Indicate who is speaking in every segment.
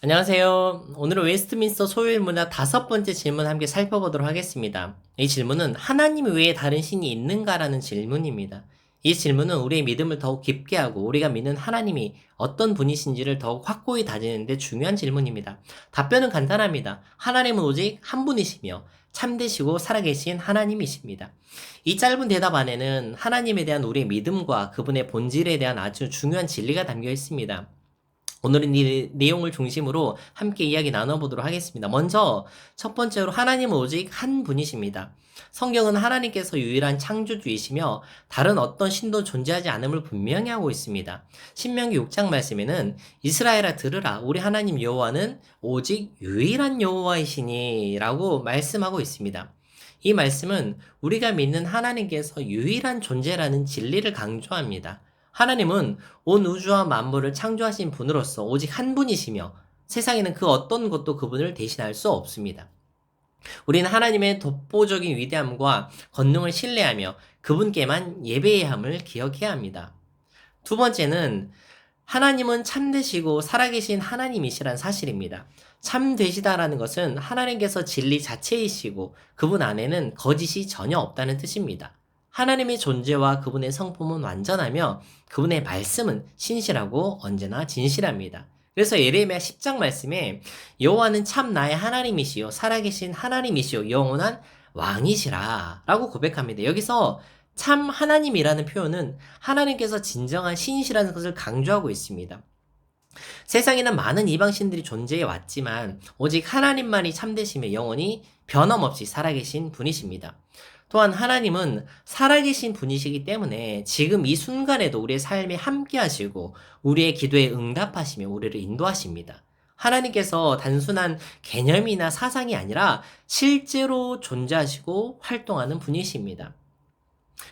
Speaker 1: 안녕하세요. 오늘은 웨스트민스터 소유일 문화 다섯 번째 질문 함께 살펴보도록 하겠습니다. 이 질문은 하나님 외에 다른 신이 있는가라는 질문입니다. 이 질문은 우리의 믿음을 더욱 깊게 하고 우리가 믿는 하나님이 어떤 분이신지를 더욱 확고히 다지는데 중요한 질문입니다. 답변은 간단합니다. 하나님은 오직 한 분이시며 참되시고 살아계신 하나님이십니다. 이 짧은 대답 안에는 하나님에 대한 우리의 믿음과 그분의 본질에 대한 아주 중요한 진리가 담겨 있습니다. 오늘은 이 내용을 중심으로 함께 이야기 나눠보도록 하겠습니다. 먼저 첫 번째로 하나님은 오직 한 분이십니다. 성경은 하나님께서 유일한 창조주이시며 다른 어떤 신도 존재하지 않음을 분명히 하고 있습니다. 신명기 6장 말씀에는 이스라엘아 들으라 우리 하나님 여호와는 오직 유일한 여호와이시니라고 말씀하고 있습니다. 이 말씀은 우리가 믿는 하나님께서 유일한 존재라는 진리를 강조합니다. 하나님은 온 우주와 만물을 창조하신 분으로서 오직 한 분이시며 세상에는 그 어떤 것도 그분을 대신할 수 없습니다. 우리는 하나님의 독보적인 위대함과 권능을 신뢰하며 그분께만 예배해야 함을 기억해야 합니다. 두 번째는 하나님은 참되시고 살아계신 하나님이시란 사실입니다. 참되시다라는 것은 하나님께서 진리 자체이시고 그분 안에는 거짓이 전혀 없다는 뜻입니다. 하나님의 존재와 그분의 성품은 완전하며 그분의 말씀은 신실하고 언제나 진실합니다. 그래서 예레미야 10장 말씀에 여호와는 참 나의 하나님이시요 살아계신 하나님이시요 영원한 왕이시라라고 고백합니다. 여기서 참 하나님이라는 표현은 하나님께서 진정한 신이시라는 것을 강조하고 있습니다. 세상에는 많은 이방신들이 존재해 왔지만 오직 하나님만이 참되시며 영원히 변함없이 살아계신 분이십니다. 또한 하나님은 살아계신 분이시기 때문에 지금 이 순간에도 우리의 삶에 함께 하시고 우리의 기도에 응답하시며 우리를 인도하십니다. 하나님께서 단순한 개념이나 사상이 아니라 실제로 존재하시고 활동하는 분이십니다.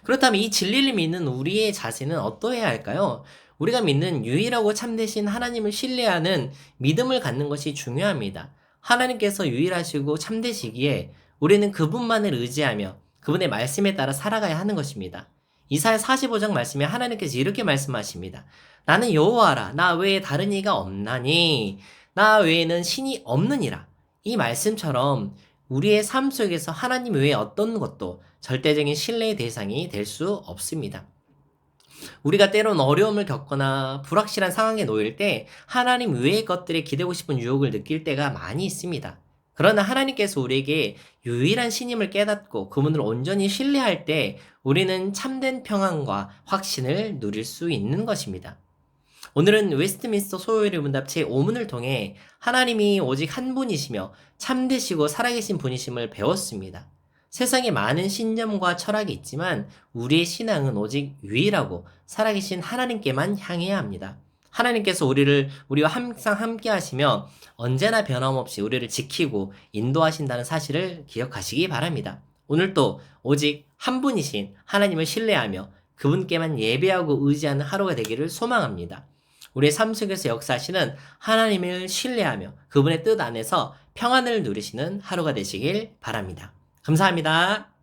Speaker 1: 그렇다면 이 진리를 믿는 우리의 자세는 어떠해야 할까요? 우리가 믿는 유일하고 참되신 하나님을 신뢰하는 믿음을 갖는 것이 중요합니다. 하나님께서 유일하시고 참되시기에 우리는 그분만을 의지하며 그분의 말씀에 따라 살아가야 하는 것입니다. 이사야 45장 말씀에 하나님께서 이렇게 말씀하십니다. 나는 여호와라 나 외에 다른 이가 없나니 나 외에는 신이 없느니라. 이 말씀처럼 우리의 삶 속에서 하나님 외에 어떤 것도 절대적인 신뢰의 대상이 될 수 없습니다. 우리가 때론 어려움을 겪거나 불확실한 상황에 놓일 때 하나님 외의 것들에 기대고 싶은 유혹을 느낄 때가 많이 있습니다. 그러나 하나님께서 우리에게 유일한 신임을 깨닫고 그분을 온전히 신뢰할 때 우리는 참된 평안과 확신을 누릴 수 있는 것입니다. 오늘은 웨스트민스터 소요일의 문답 제 5문을 통해 하나님이 오직 한 분이시며 참되시고 살아계신 분이심을 배웠습니다. 세상에 많은 신념과 철학이 있지만 우리의 신앙은 오직 유일하고 살아계신 하나님께만 향해야 합니다. 하나님께서 우리를 우리와 항상 함께 하시며 언제나 변함없이 우리를 지키고 인도하신다는 사실을 기억하시기 바랍니다. 오늘도 오직 한 분이신 하나님을 신뢰하며 그분께만 예배하고 의지하는 하루가 되기를 소망합니다. 우리의 삶 속에서 역사하시는 하나님을 신뢰하며 그분의 뜻 안에서 평안을 누리시는 하루가 되시길 바랍니다. 감사합니다.